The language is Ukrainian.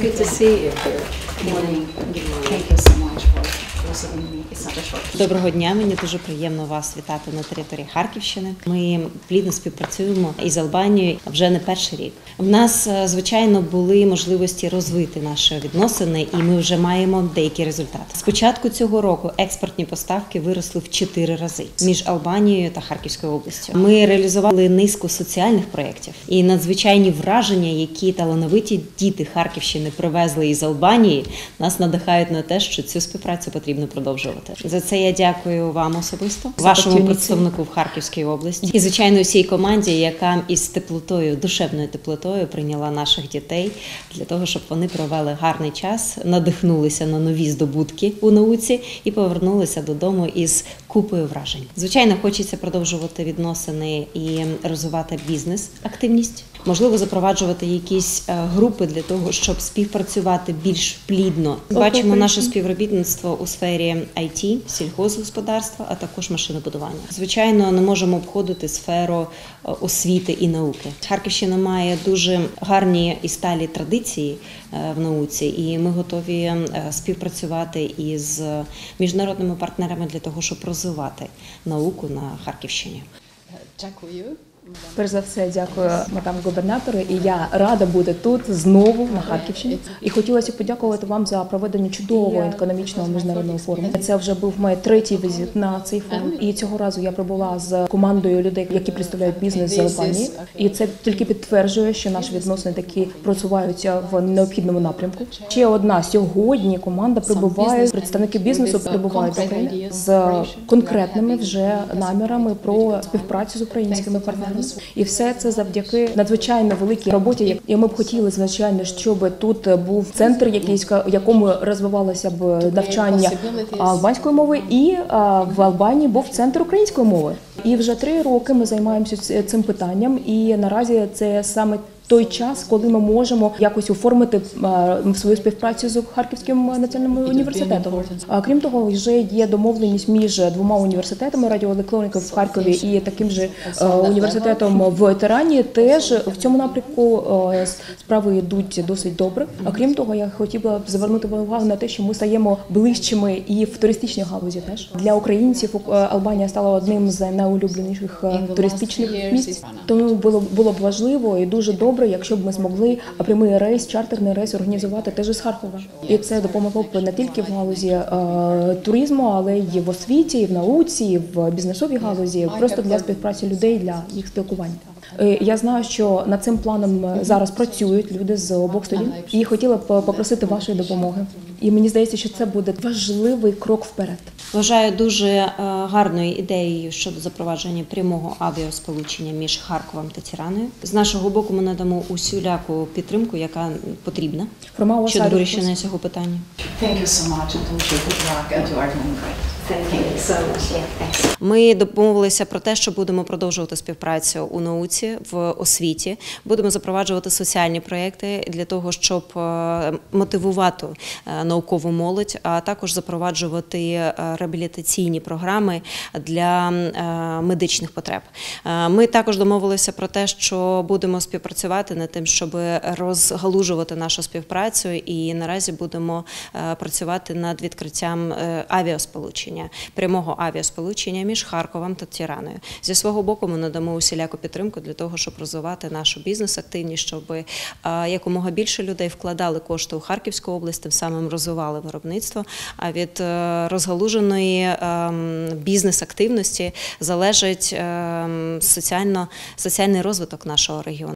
Good to see you. Good morning. Thank you so much short. Доброго дня, мені дуже приємно вас вітати на території Харківщини. Ми плідно співпрацюємо із Албанією вже не перший рік. В нас, е, звичайно, були можливості розвити наші відносини, і ми вже маємо деякі результати. З початку цього року експортні поставки виросли в чотири рази між Албанією та Харківською областю. Ми реалізували низку соціальних проєктів і надзвичайні враження, які талановиті діти Харківщини привезли із Албанії, нас надихають на те, що цю співпрацю потрібно продовжувати. За це я дякую вам особисто, вашому представнику в Харківській області і звичайно всій команді, яка із теплотою, душевною теплотою прийняла наших дітей для того, щоб вони провели гарний час, надихнулися на нові здобутки у науці і повернулися додому із купою вражень. Звичайно, хочеться продовжувати відносини і розвивати бізнес-активність. Можливо, запроваджувати якісь е, групи для того, щоб співпрацювати більш плідно. Бачимо наше співробітництво у сфері IT, сільгоспгосподарства, а також машинобудування. Звичайно, не можемо обходити сферу е, освіти і науки. Харківщина має дуже гарні і сталі традиції е, в науці, і ми готові співпрацювати із міжнародними партнерами для того, щоб розвивати науку на Харківщині. Дякую. Перш за все, дякую мадам губернатору. І я рада бути тут знову на Харківщині. І хотілося б подякувати вам за проведення чудового економічного міжнародного форуму. Це вже був мій третій візит на цей форум. І цього разу я прибула з командою людей, які представляють бізнес з Албанії. І це тільки підтверджує, що наші відносини такі просуваються в необхідному напрямку. Ще одна сьогодні команда прибуває. Представники бізнесу прибувають з конкретними вже намірами про співпрацю з українськими партнерами. І все це завдяки надзвичайно великій роботі. І ми б хотіли, звичайно, щоб тут був центр, якийсь в якому розвивалося б навчання албанської мови, і в Албанії був центр української мови. І вже три роки ми займаємося цим питанням. І наразі це саме той час, коли ми можемо якось оформити свою співпрацю з Харківським національним університетом. Крім того, вже є домовленість між двома університетами радіоелектроніки в Харкові і таким же е, університетом в Тирані. Теж в цьому напрямку е, справи йдуть досить добре. А крім того, я хотіла б звернути увагу на те, що ми стаємо ближчими і в туристичній галузі. Теж для українців е, Албанія стала одним з найулюбленіших е, туристичних місць. Тому було було б важливо і дуже добре, якщо б ми змогли прямий рейс, чартерний рейс організувати теж з Харкова. І це допомогло б не тільки в галузі е, туризму, але й в освіті, і в науці, і в бізнесовій галузі, просто для співпраці людей, для їх спілкування. Е, Я знаю, що над цим планом е, зараз працюють люди з обох сторін, і хотіла б попросити вашої допомоги. І мені здається, що це буде важливий крок вперед. Вважаю дуже е, гарною ідеєю щодо запровадження прямого авіасполучення між Харковом та Тіраною. З нашого боку ми надамо усіляку підтримку, яка потрібна щодо вирішення цього питання. Ми домовилися про те, що будемо продовжувати співпрацю у науці в освіті. Будемо запроваджувати соціальні проекти для того, щоб е, мотивувати е, наукову молодь, а також запроваджувати е, реабілітаційні програми для е, медичних потреб. Е, Ми також домовилися про те, що будемо співпрацювати над тим, щоб розгалужувати нашу співпрацю, і наразі будемо працювати над відкриттям авіасполучення, прямого авіасполучення між Харковом та Тіраною. Зі свого боку, ми надамо усіляку підтримку для того, щоб розвивати нашу бізнес-активність, щоб якомога більше людей вкладали кошти у Харківську область, тим самим розвивали виробництво. А від е, розгалуженої ем, бізнес-активності залежить ем, соціально, соціальний розвиток нашого регіону.